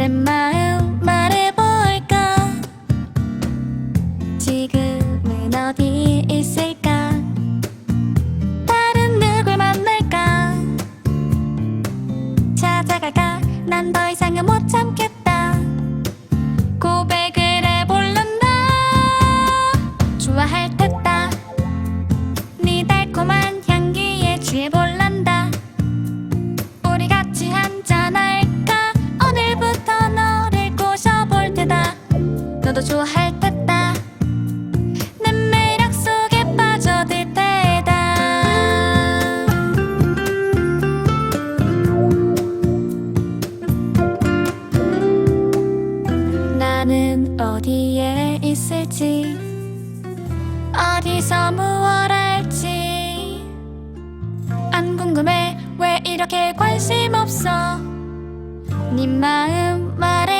내 마음 말해 너도 좋아할 텐데 내 매력 속에 빠져들 테다. 나는 어디에 있을지 어디서 무엇 할지. 안 궁금해. 왜 이렇게 관심 없어? 네 마음 말해.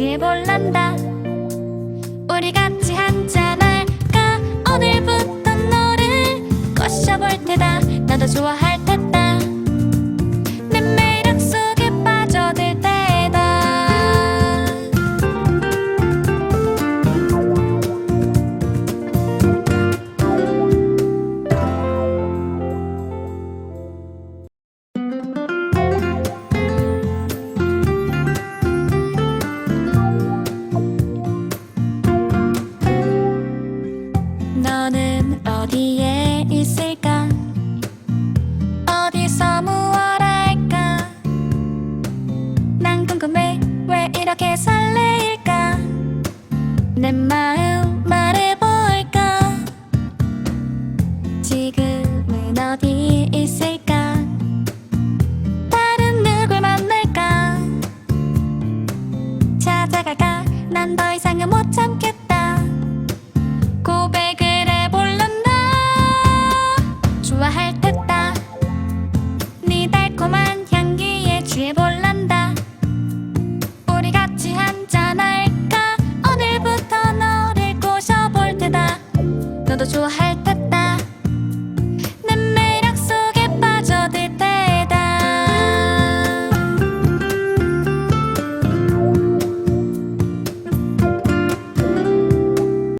같이 해볼란다. 우리 같이 한잔 할까? 오늘부터 너를 꼬셔볼 테다. 나도 좋아해 나도 좋아할